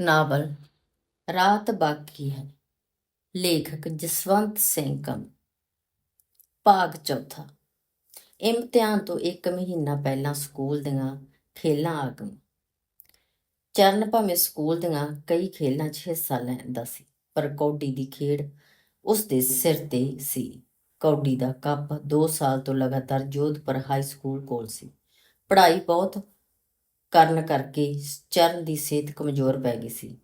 Novel ਰਾਤ ਬਾਕੀ ਹੈ। ਲੇਖਕ ਜਸਵੰਤ ਸਿੰਘ ਕਮ ਭਾਗ ਚੌਥਾ। ਇਮਤਿਹਾਨ ਤੋਂ ਇੱਕ ਮਹੀਨਾ ਪਹਿਲਾਂ ਸਕੂਲ ਦੀਆਂ ਖੇਲਾਂ ਆ ਗਈਆਂ। ਚਰਨ ਭਾਵੇਂ ਸਕੂਲ ਦੀਆਂ ਕਈ ਖੇਲਾਂ 'ਚ ਹਿੱਸਾ ਲੈਂਦਾ ਸੀ, ਪਰ ਕੌਡੀ ਦੀ ਖੇਡ ਉਸ ਦੇ ਸਿਰ ਤੇ ਸੀ। ਕੌਡੀ ਦਾ ਕੱਪ 2 ਸਾਲ ਤੋਂ ਲਗਾਤਾਰ ਜੋਧਪੁਰ ਹਾਈ ਸਕੂਲ ਕੋਲ ਸੀ। ਪੜ੍ਹਾਈ ਬਹੁਤ ਕਰਨ ਕਰਕੇ ਚਰਨ ਦੀ ਸਿਹਤ ਕਮਜ਼ੋਰ ਪੈ ਗਈ ਸੀ।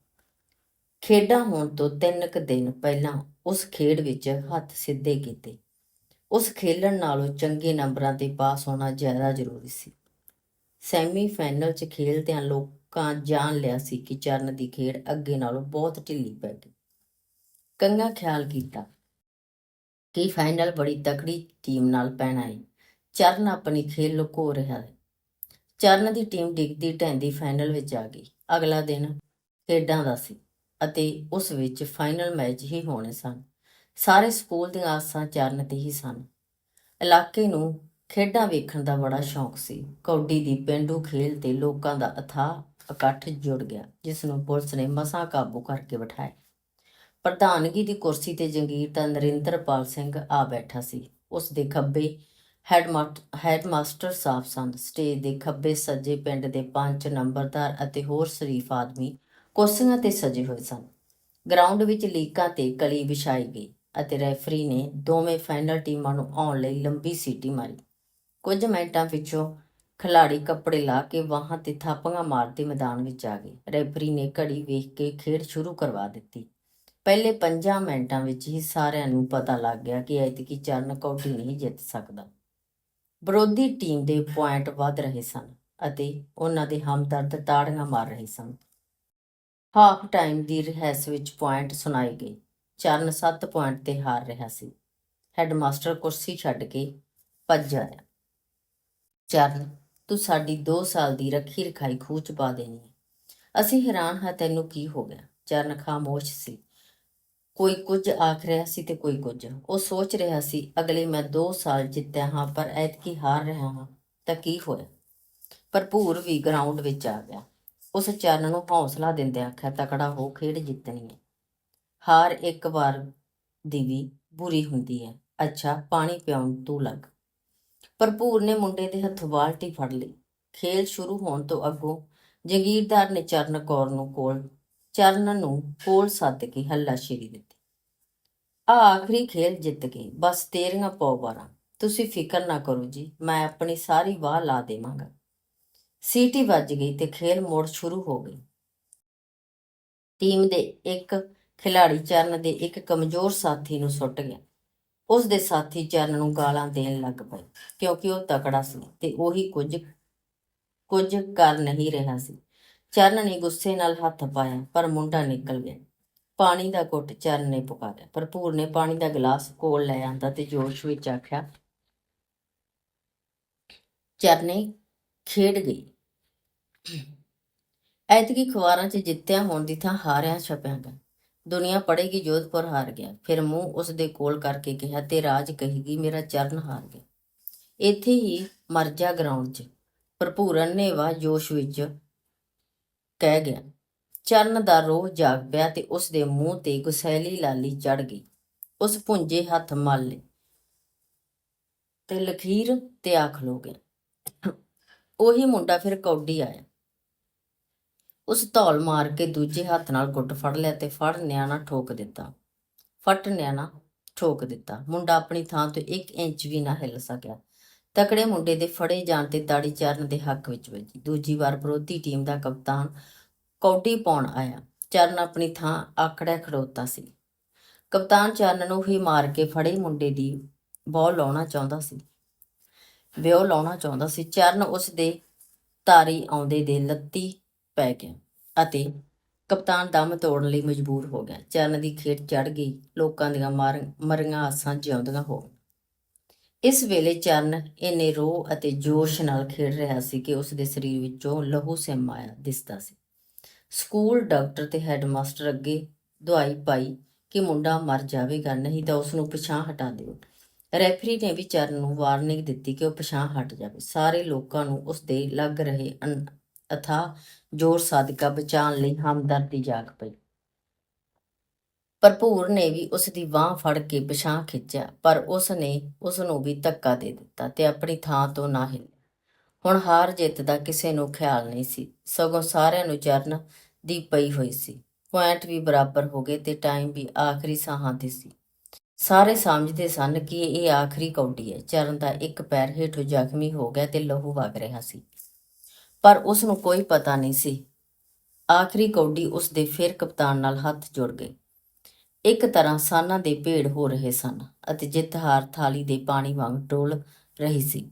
ਖੇਡਾਂ ਹੋਣ ਤੋਂ ਤਿੰਨ ਕੁ ਦਿਨ ਪਹਿਲਾਂ ਉਸ ਖੇਡ ਵਿੱਚ ਹੱਥ ਸਿੱਧੇ ਕੀਤੇ। ਉਸ ਖੇਲਣ ਨਾਲੋਂ ਚੰਗੇ ਨੰਬਰਾਂ ਤੇ ਪਾਸ ਹੋਣਾ ਜ਼ਿਆਦਾ ਜ਼ਰੂਰੀ ਸੀ। ਸੈਮੀ ਫਾਈਨਲ 'ਚ ਖੇਲਦਿਆਂ ਲੋਕਾਂ ਜਾਣ ਲਿਆ ਸੀ ਕਿ ਚਰਨ ਦੀ ਖੇਡ ਅੱਗੇ ਨਾਲੋਂ ਬਹੁਤ ਢਿੱਲੀ ਪੈ ਗਈ। ਕੰਗਾ ਖਿਆਲ ਕੀਤਾ ਕਿ ਫਾਈਨਲ ਬੜੀ ਤਕੜੀ ਟੀਮ ਨਾਲ ਪੈਣਾ ਹੈ ਚਰਨ ਆਪਣੀ ਖੇਲ ਲੁਕੋ ਰਿਹਾ ਹੈ। ਚਰਨ ਦੀ ਟੀਮ ਡਿੱਗਦੀ, ਢਹਿੰਦੀ ਫਾਈਨਲ ਵਿੱਚ ਆ ਗਈ। ਅਗਲਾ ਦਿਨ ਖੇਡਾਂ ਦਾ ਸੀ ਅਤੇ ਉਸ ਵਿੱਚ ਫਾਈਨਲ ਮੈਚ ਹੀ ਹੋਣੇ ਸਨ। ਸਾਰੇ ਸਕੂਲ ਦੀਆਂ ਆਸਾਂ ਚਰਨ ਤੇ ਹੀ ਸਨ। ਇਲਾਕੇ ਨੂੰ ਖੇਡਾਂ ਵੇਖਣ ਦਾ ਬੜਾ ਸ਼ੌਂਕ ਸੀ। ਕੌਡੀ ਦੀ ਪਿੰਡੂ ਖੇਲ ਤੇ ਲੋਕਾਂ ਦਾ ਅਥਾਹ ਇਕੱਠ ਜੁੜ ਗਿਆ, ਜਿਸ ਨੂੰ ਪੁਲਿਸ ਨੇ ਮਸਾਂ ਕਾਬੂ ਕਰਕੇ ਬਿਠਾਇਆ। ਪ੍ਰਧਾਨਗੀ ਦੀ ਕੁਰਸੀ ਤੇ ਜੰਗੀਰ ਦਾ ਨਰਿੰਦਰਪਾਲ ਸਿੰਘ ਆ ਬੈਠਾ ਸੀ। ਉਸ ਦੇ ਖੱਬੇ ਹੈਡਮਾਸਟਰ ਹੈਡਮਾਸਟਰ ਸਾਹਿਬ ਸਨ। ਸਟੇਜ ਦੇ ਖੱਬੇ ਸੱਜੇ ਪਿੰਡ ਦੇ ਪੰਜ ਨੰਬਰਦਾਰ ਅਤੇ ਹੋਰ ਸ਼ਰੀਫ ਆਦਮੀ ਕੁਰਸੀਆਂ ਤੇ ਸਜੇ ਹੋਏ ਸਨ। ਗਰਾਊਂਡ ਵਿੱਚ ਲੀਕਾਂ ਤੇ ਕਲੀ ਵਿਛਾਈ ਗਈ ਅਤੇ ਰੈਫਰੀ ਨੇ ਦੋਵੇਂ ਫਾਈਨਲ ਟੀਮਾਂ ਨੂੰ ਆਉਣ ਲਈ ਲੰਬੀ ਸੀਟੀ ਮਾਰੀ। ਕੁਝ ਮਿੰਟਾਂ ਪਿੱਛੋਂ ਖਿਲਾੜੀ ਕੱਪੜੇ ਲਾ ਕੇ ਵਾਹਾਂ ਤੇ ਥਾਪੀਆਂ ਮਾਰਦੇ ਮੈਦਾਨ ਵਿੱਚ ਆ ਗਏ। ਰੈਫਰੀ ਨੇ ਘੜੀ ਵੇਖ ਕੇ ਖੇਡ ਸ਼ੁਰੂ ਕਰਵਾ ਦਿੱਤੀ। ਪਹਿਲੇ 5 ਮਿੰਟਾਂ ਵਿੱਚ ਹੀ ਸਾਰਿਆਂ ਨੂੰ ਪਤਾ ਲੱਗ ਗਿਆ ਕਿ ਐਤਕੀ ਚਰਨ ਕੌਡੀ ਨਹੀਂ ਜਿੱਤ ਸਕਦਾ। ਵਿਰੋਧੀ ਟੀਮ ਦੇ ਪੁਆਇੰਟ ਵੱਧ ਰਹੇ ਸਨ ਅਤੇ ਉਹਨਾਂ ਦੇ ਹਮਦਰਦ ਤਾੜੀਆਂ ਮਾਰ ਰਹੇ ਸਨ। ਹਾਫ ਟਾਈਮ ਦੀ ਰਿਹੈਸ ਵਿੱਚ ਪੁਆਇੰਟ ਸੁਣਾਏ ਗਏ। ਚਰਨ 7 ਪੁਆਇੰਟ ਤੇ ਹਾਰ ਰਿਹਾ ਸੀ। ਹੈਡਮਾਸਟਰ ਕੁਰਸੀ ਛੱਡ ਕੇ ਭੱਜ ਆਇਆ। ਚਰਨ, ਤੂੰ ਸਾਡੀ 2 ਸਾਲ ਦੀ ਰੱਖੀ ਰਖਾਈ ਖੂਚ ਪਾ ਦੇਣੀ ਹੈ। ਅਸੀਂ ਹੈਰਾਨ ਹਾਂ ਤੈਨੂੰ ਕੀ ਹੋ ਗਿਆ। ਚਰਨ ਖਾਮੋਸ਼ ਸੀ। ਕੋਈ ਕੁਝ ਆਖ ਰਿਹਾ ਸੀ ਤੇ ਕੋਈ ਕੁਝ। ਉਹ ਸੋਚ ਰਿਹਾ ਸੀ, ਅਗਲੇ ਮੈਂ 2 ਸਾਲ ਜਿੱਤਿਆ ਹਾਂ, ਪਰ ਐਤਕੀ ਹਾਰ ਰਿਹਾ ਹਾਂ, ਤਾਂ ਕੀ ਹੋਇਆ? ਭਰਪੂਰ ਵੀ ਗਰਾਊਂਡ ਵਿੱਚ ਆ ਗਿਆ। ਉਸ ਚਰਨ ਨੂੰ ਹੌਸਲਾ ਦਿੰਦੇ ਆਖਿਆ, ਤਕੜਾ ਹੋ, ਖੇਡ ਜਿੱਤਣੀ ਹੈ। ਹਾਰ ਇੱਕ ਵਾਰ ਦੀ ਵੀ ਬੁਰੀ ਹੁੰਦੀ ਹੈ। ਅੱਛਾ, ਪਾਣੀ ਪਿਆਉਣ ਤੂੰ ਲੱਗ। ਭਰਪੂਰ ਨੇ ਮੁੰਡੇ ਦੇ ਹੱਥ ਬਾਲਟੀ ਫੜ ਲਈ। ਖੇਲ ਸ਼ੁਰੂ ਹੋਣ ਤੋਂ ਅੱਗੋਂ ਜਗੀਰਦਾਰ ਨੇ ਚਰਨ ਕੌਰ ਨੂੰ ਕੋਲ ਚਰਨ ਨੂੰ ਕੋਲ ਸੱਦ ਕੇ ਹੱਲਾ ਸ਼ੇਰੀ ਦਿੱਤੀ। ਆ ਆਖਰੀ ਖੇਲ ਜਿੱਤ ਗਏ ਬਸ ਤੇਰੀਆਂ ਪੌ ਬਾਰਾਂ ਤੁਸੀਂ ਫਿਕਰ ਨਾ ਕਰੋ ਜੀ, ਮੈਂ ਆਪਣੀ ਸਾਰੀ ਵਾਹ ਲਾ ਦੇਵਾਂਗਾ। ਸੀਟੀ ਵੱਜ ਗਈ ਤੇ ਖੇਲ ਮੋੜ ਸ਼ੁਰੂ ਹੋ ਗਈ। ਟੀਮ ਦੇ ਇੱਕ ਖਿਲਾੜੀ ਚਰਨ ਦੇ ਇੱਕ ਕਮਜ਼ੋਰ ਸਾਥੀ ਨੂੰ ਸੁੱਟ ਗਿਆ। ਉਸ ਦੇ ਸਾਥੀ ਚਰਨ ਨੂੰ ਗਾਲਾਂ ਦੇਣ ਲੱਗ ਪਏ ਕਿਉਂਕਿ ਉਹ ਤਕੜਾ ਸੀ ਤੇ ਉਹੀ ਕੁਝ ਕੁਝ ਕਰ ਨਹੀਂ ਰਿਹਾ ਸੀ। ਚਰਨ ਨੇ ਗੁੱਸੇ ਨਾਲ ਹੱਥ ਪਾਇਆ, ਪਰ ਮੁੰਡਾ ਨਿਕਲ ਗਿਆ। ਪਾਣੀ ਦਾ ਘੁੱਟ ਚਰਨ ਨੇ ਪੁਕਾਰਿਆ ਭਰਪੂਰ ਨੇ ਪਾਣੀ ਦਾ ਗਲਾਸ ਕੋਲ ਲੈ ਆਂਦਾ ਤੇ ਜੋਸ਼ ਵਿੱਚ ਆਖਿਆ, ਚਰਨੇ, ਖੇਡ ਗਈ। ਐਤਕੀ ਖਵਾਰਾਂ 'ਚ ਜਿੱਤਿਆ ਹੋਣ ਦੀ ਥਾਂ ਹਾਰਿਆ ਛਪਿਆ ਗਿਆ। ਦੁਨੀਆ ਪੜੇਗੀ ਜੋਧਪੁਰ ਹਾਰ ਗਿਆ। ਫਿਰ ਮੂੰਹ ਉਸ ਦੇ ਕੋਲ ਕਰਕੇ ਕਿਹਾ, ਤੇ ਰਾਜ ਕਹੇਗੀ, ਮੇਰਾ ਚਰਨ ਹਾਰ ਗਿਆ। ਇੱਥੇ ਹੀ ਮਰ ਜਾ ਗਰਾਊਂਡ 'ਚ। ਭਰਪੂਰਨ ਨੇ ਵਾ ਜੋਸ਼ ਵਿੱਚ ਕਹਿ ਗਿਆ, ਚਰਨ ਦਾ ਰੋਹ ਜਾਗ ਪਿਆ ਤੇ ਉਸ ਦੇ ਮੂੰਹ ਤੇ ਗੁਸੈਲੀ ਲਾਲੀ ਚੜ ਗਈ। ਉਸ ਪੁੰਜੇ ਹੱਥ ਮਲ ਲਏ ਤੇ ਲਖੀਰ ਤੇ ਆ ਖਲੋ ਗਿਆ। ਉਹੀ ਮੁੰਡਾ ਫਿਰ ਕੌਡੀ ਆਇਆ। ਉਸ ਧੌਲ ਮਾਰ ਕੇ ਦੂਜੇ ਹੱਥ ਨਾਲ ਗੁੱਟ ਫੜ ਲਿਆ ਤੇ ਫੜ ਨਿਆਣਾ ਠੋਕ ਦਿੱਤਾ। ਫਟ ਨਿਆਣਾ ਠੋਕ ਦਿੱਤਾ। ਮੁੰਡਾ ਆਪਣੀ ਥਾਂ ਤੋਂ 1 ਇੰਚ ਵੀ ਨਾ ਹਿੱਲ ਸਕਿਆ। ਤਕੜੇ ਮੁੰਡੇ ਦੇ ਫੜੇ ਜਾਣ ਤੇ ਤਾੜੀ ਚਰਨ ਦੇ ਹੱਕ ਵਿੱਚ ਵੱਜੀ। ਦੂਜੀ ਵਾਰ ਵਿਰੋਧੀ ਟੀਮ ਦਾ ਕਪਤਾਨ ਕੌਡੀ ਪਾਉਣ ਆਇਆ। ਚਰਨ ਆਪਣੀ ਥਾਂ ਆਕੜਿਆ ਖੜੋਤਾ ਸੀ। ਕਪਤਾਨ ਚਰਨ ਨੂੰ ਹੀ ਮਾਰ ਕੇ ਫੜੇ ਮੁੰਡੇ ਦੀ ਬੌਲ ਲਾਉਣਾ ਚਾਹੁੰਦਾ ਸੀ। ਵਿਓ ਲਾਉਣਾ ਚਾਹੁੰਦਾ ਸੀ। ਚਰਨ ਉਸ ਦੇ ਤਾਰੀ ਆਉਂਦੇ ਦੇ ਲੱਤੀ ਪੈ ਗਿਆ ਅਤੇ ਕਪਤਾਨ ਦਮ ਤੋੜਨ ਲਈ ਮਜਬੂਰ ਹੋ ਗਿਆ। ਚਰਨ ਦੀ ਖੇਡ ਚੜ ਗਈ। ਲੋਕਾਂ ਦੀਆਂ ਮਾਰ ਮਰੀਆਂ ਆਸਾਂ ਜਿਉਂਦੀਆਂ ਹੋ ਇਸ ਵੇਲੇ ਚਰਨ ਇੰਨੇ ਰੋਹ ਅਤੇ ਜੋਸ਼ ਨਾਲ ਖੇਡ ਰਿਹਾ ਸੀ ਕਿ ਉਸ ਦੇ ਸਰੀਰ ਵਿੱਚੋਂ ਲਹੂ ਸਿਮ ਆਇਆ, ਦਿਸਦਾ ਸੀ। ਸਕੂਲ ਡਾਕਟਰ ਤੇ ਹੈਡਮਾਸਟਰ ਅੱਗੇ ਦਵਾਈ ਪਾਈ ਕਿ ਮੁੰਡਾ ਮਰ ਜਾਵੇਗਾ, ਨਹੀਂ ਤਾਂ ਉਸ ਨੂੰ ਪਿਛਾਂ ਹਟਾ ਦਿਓ। ਰੈਫਰੀ ਨੇ ਵੀ ਚਰਨ ਨੂੰ ਵਾਰਨਿੰਗ ਦਿੱਤੀ ਕਿ ਉਹ ਪਛਾਣ ਹਟ ਜਾਵੇ। ਸਾਰੇ ਲੋਕਾਂ ਨੂੰ ਉਸ ਦੇ ਲੱਗ ਰਹੇ ਅਨ- ਅਥਾ ਜ਼ੋਰ ਸਾਦਕਾ ਬਚਾਉਣ ਲਈ ਹਮਦਰਦੀ ਜਾਗ ਪਈ। ਭਰਪੂਰ ਨੇ ਵੀ ਉਸ ਦੀ ਬਾਹ ਫੜ ਕੇ ਪਿਛਾਂ ਖਿੱਚਿਆ, ਪਰ ਉਸ ਨੇ ਉਸ ਨੂੰ ਵੀ ਧੱਕਾ ਦੇ ਦਿੱਤਾ ਤੇ ਆਪਣੀ ਥਾਂ ਤੋਂ ਨਾ ਹਿੱਲਿਆ। ਹੁਣ ਹਾਰ ਜਿੱਤ ਦਾ ਕਿਸੇ ਨੂੰ ਖਿਆਲ ਨਹੀਂ ਸੀ। ਸਗੋਂ ਸਾਰਿਆਂ ਨੂੰ ਚਰਨ ਦੀ ਪਈ ਹੋਈ ਸੀ। ਪੁਆਇੰਟ ਵੀ ਬਰਾਬਰ ਹੋ ਗਏ ਤੇ ਟਾਈਮ ਵੀ ਆਖਰੀ ਸਾਹਾਂ ਤੇ ਸੀ। ਸਾਰੇ ਸਮਝਦੇ ਸਨ ਕਿ ਇਹ ਆਖਰੀ ਕੌਡੀ ਹੈ। ਚਰਨ ਦਾ ਇੱਕ ਪੈਰ ਹੇਠੋਂ ਜ਼ਖਮੀ ਹੋ ਗਿਆ ਤੇ ਲਹੂ ਵਗ ਰਿਹਾ ਸੀ। ਪਰ ਉਸ ਨੂੰ ਕੋਈ ਪਤਾ ਨਹੀਂ ਸੀ। ਆਖਰੀ ਕੌਡੀ ਉਸ ਦੇ ਫਿਰ ਕਪਤਾਨ ਨਾਲ ਹੱਥ ਜੁੜ ਗਏ ਇੱਕ ਤਰ੍ਹਾਂ ਸਾਨਾਂ ਦੇ ਭੇੜ ਹੋ ਰਹੇ ਸਨ ਅਤੇ ਜਿੱਤ ਹਾਰ ਥਾਲੀ ਦੇ ਪਾਣੀ ਵਾਂਗ ਡੋਲ ਰਹੀ ਸੀ।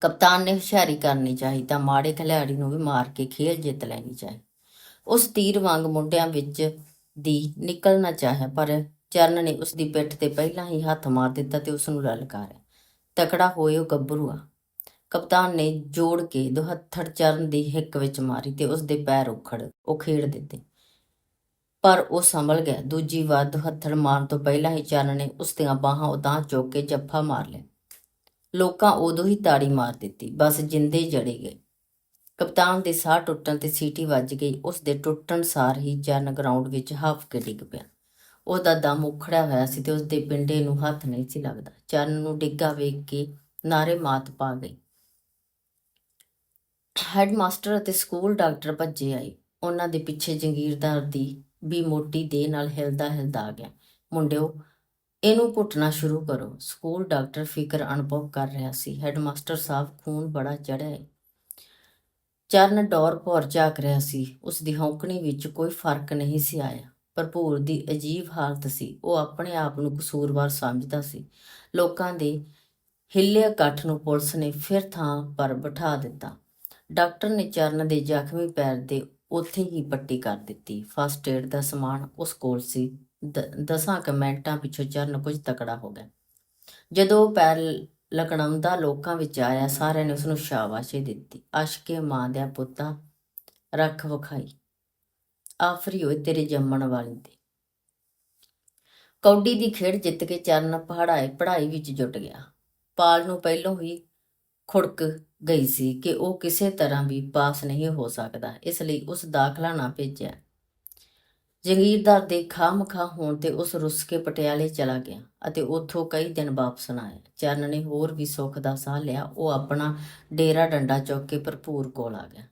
ਕਪਤਾਨ ਨੇ ਹੁਸ਼ਿਆਰੀ ਕਰਨੀ ਚਾਹੀ ਤਾਂ ਮਾੜੇ ਖਿਡਾਰੀ ਨੂੰ ਵੀ ਮਾਰ ਕੇ ਖੇਲ ਜਿੱਤ ਲੈਣੀ ਚਾਹੀ। ਉਸ ਤੀਰ ਵਾਂਗ ਮੁੰਡਿਆਂ ਵਿੱਚ ਦੀ ਨਿਕਲਣਾ ਚਾਹਿਆ ਪਰ ਚਰਨ ਨੇ ਉਸ ਦੀ ਪਿੱਠ ਤੇ ਪਹਿਲਾਂ ਹੀ ਹੱਥ ਮਾਰ ਦਿੱਤਾ ਤੇ ਉਸ ਨੂੰ ਲਲਕਾਰਿਆ। ਤਕੜਾ ਹੋਏ ਉਹ ਗੱਭਰੂਆ। ਕਪਤਾਨ ਨੇ ਜੋੜ ਕੇ ਦੁਹੱਥੜ ਚਰਨ ਦੀ ਹਿੱਕ ਵਿੱਚ ਮਾਰੀ ਤੇ ਉਸ ਦੇ ਪੈਰ ਉਖੜ, ਉਹ ਖੇਡ ਦਿੱਤੇ। ਪਰ ਉਹ ਸੰਭਲ ਗਿਆ। ਦੂਜੀ ਵਾਰ ਦੁਹੱਥੜ ਮਾਰਨ ਤੋਂ ਪਹਿਲਾਂ ਹੀ ਚਰਨ ਨੇ ਉਸ ਦੀਆਂ ਬਾਹਾਂ ਉਤਾਂ ਚੁੱਕ ਕੇ ਜੱਫਾ ਮਾਰ ਲਿਆ। ਲੋਕਾਂ ਉਦੋਂ ਹੀ ਤਾੜੀ ਮਾਰ ਦਿੱਤੀ। ਬਸ ਜਿੰਦੇ ਜੜੇ ਗਏ। ਕਪਤਾਨ ਦੇ ਸਾਹ ਟੁੱਟਣ ਤੇ ਸੀਟੀ ਵੱਜ ਗਈ। ਉਸ ਦੇ ਟੁੱਟਣ ਸਾਰ ਹੀ ਚਰਨ ਗਰਾਊਂਡ ਵਿੱਚ ਹਫ ਕੇ ਡਿੱਗ ਪਿਆ। ਉਹਦਾ ਦਮ ਉਖੜਿਆ ਹੋਇਆ ਸੀ ਤੇ ਉਸ ਦੇ ਪਿੰਡੇ ਨੂੰ ਹੱਥ ਨਹੀਂ ਸੀ ਲੱਗਦਾ। ਚਰਨ ਨੂੰ ਡਿੱਗਾ ਵੇਖ ਕੇ ਨਾਰੇ ਮਾਤ ਪਾ ਗਈ। ਹੈਡਮਾਸਟਰ ਅਤੇ ਸਕੂਲ ਡਾਕਟਰ ਭੱਜੇ ਆਏ। ਉਹਨਾਂ ਦੇ ਪਿੱਛੇ ਜੰਗੀਰਦਾਰ ਦੀ ਵੀ ਮੋਟੀ ਦੇ ਨਾਲ ਹਿਲਦਾ ਹਿਲਦਾ ਆ ਗਿਆ। ਮੁੰਡਿਓ, ਇਹਨੂੰ ਘੁੱਟਣਾ ਸ਼ੁਰੂ ਕਰੋ। ਸਕੂਲ ਡਾਕਟਰ ਫਿਕਰ ਅਨੁਭਵ ਕਰ ਰਿਹਾ ਸੀ। ਹੈਡਮਾਸਟਰ ਸਾਹਿਬ ਖੂਨ ਬੜਾ ਚੜਿਆ ਚਰਨ ਡੌਰ ਭੌਰ ਝਾਕ ਰਿਹਾ ਸੀ। ਉਸ ਦੀ ਹੌਂਕਣੀ ਵਿੱਚ ਕੋਈ ਫ਼ਰਕ ਨਹੀਂ ਸੀ ਆਇਆ। ਭਰਪੂਰ ਦੀ ਅਜੀਬ ਹਾਲਤ ਸੀ। ਉਹ ਆਪਣੇ ਆਪ ਨੂੰ ਕਸੂਰਵਾਰ ਸਮਝਦਾ ਸੀ। ਲੋਕਾਂ ਦੇ ਹਿੱਲੇ ਇਕੱਠ ਨੂੰ ਪੁਲਿਸ ਨੇ ਫਿਰ ਥਾਂ ਪਰ ਬਿਠਾ ਦਿੱਤਾ। ਡਾਕਟਰ ਨੇ ਚਰਨ ਦੇ ਜ਼ਖਮੀ ਪੈਰ ਦੇ ਉੱਥੇ ਹੀ ਪੱਟੀ ਕਰ ਦਿੱਤੀ। ਫਸਟ ਏਡ ਦਾ ਸਮਾਨ ਉਸ ਕੋਲ ਸੀ। ਦਸਾਂ ਕੁ ਮਿੰਟਾਂ ਪਿੱਛੋਂ ਚਰਨ ਕੁਝ ਤਕੜਾ ਹੋ ਗਿਆ। ਜਦੋਂ ਪੈਰ ਲਕੜਾਉਂਦਾ ਲੋਕਾਂ ਵਿੱਚ ਆਇਆ, ਸਾਰਿਆਂ ਨੇ ਉਸ ਨੂੰ ਸ਼ਾਬਾਸ਼ੀ ਦਿੱਤੀ। ਅਸ਼ਕੇ ਮਾਂ ਦਾ ਪੁੱਤਾਂ ਰੱਖ ਵਿਖਾਈ। ਆਫਰੀ ਹੋਏ ਤੇਰੇ ਜੰਮਣ ਵਾਲੀ ਤੇ ਕੌਡੀ ਦੀ ਖੇਡ ਜਿੱਤ ਕੇ ਚਰਨ ਪਹਾੜਾਏ ਪੜ੍ਹਾਈ ਵਿੱਚ ਜੁਟ ਗਿਆ। ਪਾਲ ਨੂੰ ਪਹਿਲੋਂ ਹੀ ਖੁੜਕ ਗਈ ਸੀ ਕਿ ਉਹ ਕਿਸੇ ਤਰ੍ਹਾਂ ਵੀ ਪਾਸ ਨਹੀਂ ਹੋ ਸਕਦਾ, ਇਸ ਲਈ ਉਸ ਦਾਖਲਾ ਨਾ ਭੇਜਿਆ। ਜਗੀਰਦਾਰ ਦੇ ਖਾਮਖਾ ਹੋਣ ਤੇ ਉਸ ਰੁੱਸ ਕੇ ਪਟਿਆਲੇ ਚਲਾ ਗਿਆ ਅਤੇ ਉੱਥੋਂ ਕਈ ਦਿਨ ਵਾਪਸ ਨਾ ਆਇਆ। ਚਰਨ ਨੇ ਹੋਰ ਵੀ ਸੁੱਖ ਦਾ ਸਾਹ ਲਿਆ, ਉਹ ਆਪਣਾ ਡੇਰਾ ਡੰਡਾ ਚੁੱਕ ਕੇ ਭਰਪੂਰ ਕੋਲ ਆ ਗਿਆ।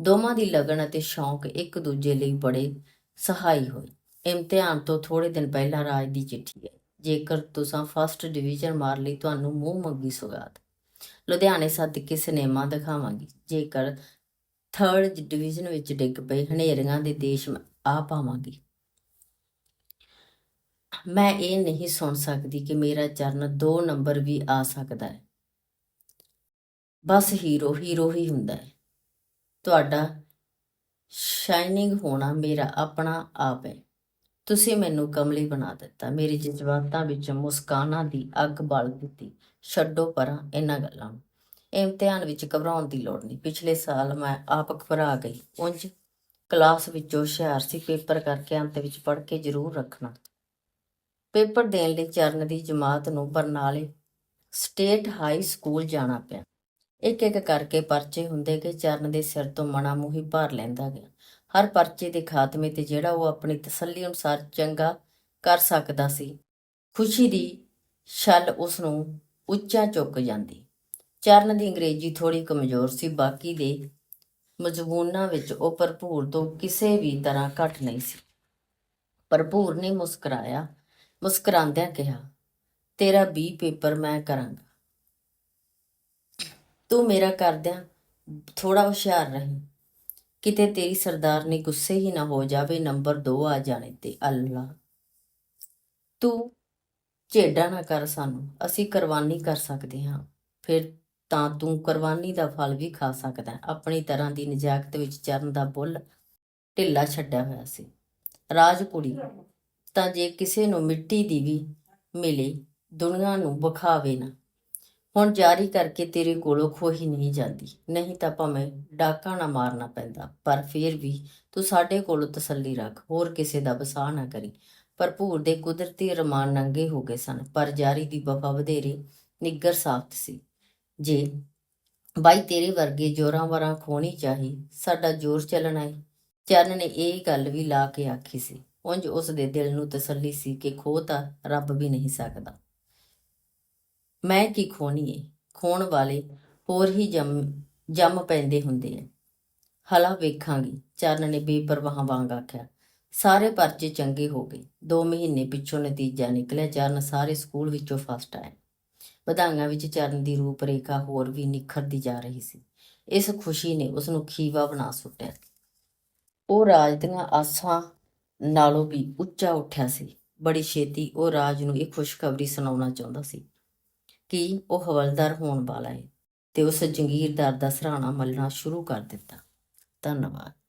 ਦੋਵਾਂ ਦੀ ਲਗਨ ਅਤੇ ਸ਼ੌਂਕ ਇੱਕ ਦੂਜੇ ਲਈ ਬੜੇ ਸਹਾਈ ਹੋਏ। ਇਮਤਿਹਾਨ ਤੋਂ ਥੋੜੇ ਦਿਨ ਪਹਿਲਾਂ ਰਾਜ ਦੀ ਚਿੱਠੀ ਹੈ ਜੇਕਰ ਤੁਸੀਂ ਫਸਟ ਡਿਵੀਜ਼ਨ ਮਾਰ ਲਈ, ਤੁਹਾਨੂੰ ਮੂੰਹ ਮੰਗੀ ਸੁਗਾਤ। ਲੁਧਿਆਣੇ ਸੱਦ ਕੇ ਸਿਨੇਮਾ ਦਿਖਾਵਾਂਗੀ। ਜੇਕਰ ਥਰਡ ਡਿਵੀਜ਼ਨ ਵਿੱਚ ਡਿੱਗ ਪਏ ਹਨੇਰੀਆਂ ਦੇ ਦੇਸ਼ ਆ ਪਾਵਾਂਗੀ। ਮੈਂ ਇਹ ਨਹੀਂ ਸੁਣ ਸਕਦੀ ਕਿ ਮੇਰਾ ਚਰਨ ਦੋ ਨੰਬਰ ਵੀ ਆ ਸਕਦਾ ਹੈ। ਬਸ ਹੀਰੋ ਹੀਰੋ ਹੀ ਹੁੰਦਾ ਹੈ। ਤੁਹਾਡਾ ਸ਼ਾਈਨਿੰਗ ਹੋਣਾ ਮੇਰਾ ਆਪਣਾ ਆਪ ਹੈ। ਤੁਸੀਂ ਮੈਨੂੰ ਕਮਲੀ ਬਣਾ ਦਿੱਤਾ। ਮੇਰੀ ਜਜ਼ਬਾਤਾਂ ਵਿੱਚ ਮੁਸਕਾਨਾਂ ਦੀ ਅੱਗ ਬਲ ਦਿੱਤੀ। ਛੱਡੋ ਪਰਾਂ ਇਹਨਾਂ ਗੱਲਾਂ ਨੂੰ। ਇਮਤਿਹਾਨ ਵਿੱਚ ਘਬਰਾਉਣ ਦੀ ਲੋੜ ਨਹੀਂ। ਪਿਛਲੇ ਸਾਲ ਮੈਂ ਆਪ ਘਬਰਾ ਗਈ। ਉਂਝ ਕਲਾਸ ਵਿੱਚੋਂ ਹੁਸ਼ਿਆਰ ਸੀ। ਪੇਪਰ ਕਰਕੇ ਅੰਤ ਵਿੱਚ ਪੜ੍ਹ ਕੇ ਜ਼ਰੂਰ ਰੱਖਣਾ। ਪੇਪਰ ਦੇਣ ਲਈ ਚਰਨ ਦੀ ਜਮਾਤ ਨੂੰ ਬਰਨਾਲੇ ਸਟੇਟ ਹਾਈ ਸਕੂਲ ਜਾਣਾ ਪਿਆ। ਇੱਕ ਇੱਕ ਕਰਕੇ ਪਰਚੇ ਹੁੰਦੇ ਗਏ ਚਰਨ ਦੇ ਸਿਰ ਤੋਂ ਮਣਾ ਮੂੰਹੀ ਭਰ ਲੈਂਦਾ ਗਿਆ। ਹਰ ਪਰਚੇ ਦੇ ਖਾਤਮੇ ਤੇ ਜਿਹੜਾ ਉਹ ਆਪਣੀ ਤਸੱਲੀ ਅਨੁਸਾਰ ਚੰਗਾ ਕਰ ਸਕਦਾ ਸੀ, ਖੁਸ਼ੀ ਦੀ ਛਲ ਉਸ ਨੂੰ ਉੱਚਾ ਚੁੱਕ ਜਾਂਦੀ। ਚਰਨ ਦੀ ਅੰਗਰੇਜ਼ੀ ਥੋੜੀ ਕਮਜ਼ੋਰ ਸੀ, ਬਾਕੀ ਦੇ ਮਜ਼ਬੂਨਾਂ ਵਿੱਚ ਉਹ ਭਰਪੂਰ ਤੋਂ ਕਿਸੇ ਵੀ ਤਰ੍ਹਾਂ ਘੱਟ ਨਹੀਂ ਸੀ। ਭਰਪੂਰ ਨੇ ਮੁਸਕਰਾਇਆ, ਮੁਸਕਰਾਉਂਦਿਆਂ ਕਿਹਾ, ਤੇਰਾ ਬੀ ਪੇਪਰ ਮੈਂ ਕਰਾਂਗਾ। ਤੂੰ ਮੇਰਾ ਕਰਦਿਆਂ ਥੋੜਾ ਹੁਸ਼ਿਆਰ ਰਹੀਂ। ਕਿਤੇ ਤੇਰੀ ਸਰਦਾਰਨੀ ਗੁੱਸੇ ਹੀ ਨਾ ਹੋ ਜਾਵੇ, ਨੰਬਰ 2 ਆ ਜਾਣੇ ਤੇ ਅੱਲਾ। ਤੂੰ ਝੇਡਾ ਨਾ ਕਰ ਸਾਨੂੰ, ਅਸੀਂ ਕੁਰਬਾਨੀ ਕਰ ਸਕਦੇ ਹਾਂ। ਫਿਰ ਤਾਂ ਤੂੰ ਕੁਰਬਾਨੀ ਦਾ ਫਲ ਵੀ ਖਾ ਸਕਦਾ ਆਪਣੀ ਤਰ੍ਹਾਂ ਦੀ ਨਜਾਕਤ ਵਿੱਚ ਚਰਨ ਦਾ ਬੁੱਲ ਢਿੱਲਾ ਛੱਡਿਆ ਹੋਇਆ ਸੀ। ਰਾਜ ਕੁੜੀ ਤਾਂ ਜੇ ਕਿਸੇ ਨੂੰ ਮਿੱਟੀ ਦੀ ਵੀ ਮਿਲੇ, ਦੁਨੀਆ ਨੂੰ ਬਖਾਵੇ ਨਾ। ਹੁਣ ਜਾਰੀ ਕਰਕੇ ਤੇਰੇ ਕੋਲੋਂ ਖੋਹੀ ਨਹੀਂ ਜਾਂਦੀ। ਨਹੀਂ ਤਾਂ ਭਾਵੇਂ ਡਾਕਾ ਨਾ ਮਾਰਨਾ ਪੈਂਦਾ, ਪਰ ਫਿਰ ਵੀ ਤੂੰ ਸਾਡੇ ਕੋਲੋਂ ਤਸੱਲੀ ਰੱਖ, ਹੋਰ ਕਿਸੇ ਦਾ ਵਸਾਹ ਨਾ ਕਰੀ। ਭਰਪੂਰ ਦੇ ਕੁਦਰਤੀ ਰਮਾਨ ਨੰਗੇ ਹੋ ਗਏ ਸਨ, ਪਰ ਜਾਰੀ ਦੀ ਵਫਾ ਵਧੇਰੇ ਨਿੱਗਰ ਸਾਫਤ ਸੀ। ਜੇ ਬਾਈ ਤੇਰੇ ਵਰਗੇ ਜੋਰਾਂ ਵਾਰਾਂ ਖੋਣੀ ਚਾਹੀ, ਸਾਡਾ ਜ਼ੋਰ ਚੱਲਣਾ ਏ ਚਰਨ ਨੇ ਇਹ ਗੱਲ ਵੀ ਲਾ ਕੇ ਆਖੀ ਸੀ। ਉਂਝ ਉਸ ਦੇ ਦਿਲ ਨੂੰ ਤਸੱਲੀ ਸੀ ਕਿ ਖੋਹ ਤਾਂ ਰੱਬ ਵੀ ਨਹੀਂ ਸਕਦਾ। ਮੈਂ ਕੀ ਖੋਣੀ ਏ? ਖੋਣ ਵਾਲੇ ਹੋਰ ਹੀ ਜੰਮ ਜੰਮ ਪੈਂਦੇ ਹੁੰਦੇ ਆ। ਹਲਾ ਵੇਖਾਂਗੀ, ਚਰਨ ਨੇ ਬੇਪਰਵਾਹ ਵਾਂਗ ਆਖਿਆ। ਸਾਰੇ ਪਰਚੇ ਚੰਗੇ ਹੋ ਗਏ। 2 ਮਹੀਨੇ ਪਿੱਛੋਂ ਨਤੀਜਾ ਨਿਕਲਿਆ। ਚਰਨ ਸਾਰੇ ਸਕੂਲ ਵਿੱਚੋਂ ਫਸਟ ਆਇਆ। ਵਧਾਈਆਂ ਵਿੱਚ ਚਰਨ ਦੀ ਰੂਪ ਰੇਖਾ ਹੋਰ ਵੀ ਨਿਖਰਦੀ ਜਾ ਰਹੀ ਸੀ। ਇਸ ਖੁਸ਼ੀ ਨੇ ਉਸ ਨੂੰ ਖੀਵਾ ਬਣਾ ਸੁੱਟਿਆ। ਉਹ ਰਾਜ ਦੀਆਂ ਆਸਾਂ ਨਾਲੋਂ ਵੀ ਉੱਚਾ ਉੱਠਿਆ ਸੀ। ਬੜੀ ਛੇਤੀ ਉਹ ਰਾਜ ਨੂੰ ਇਹ ਖੁਸ਼ਖਬਰੀ ਸੁਣਾਉਣਾ ਚਾਹੁੰਦਾ ਸੀ। ਕਿ ਉਹ ਹਵਲਦਾਰ ਹੋਣ ਵਾਲਾ ਹੈ ਤੇ ਉਸ ਜੰਗੀਰਦਾਰ ਦਾ ਸਰਾਣਾ ਮੱਲਣਾ ਸ਼ੁਰੂ ਕਰ ਦਿੱਤਾ। ਧੰਨਵਾਦ।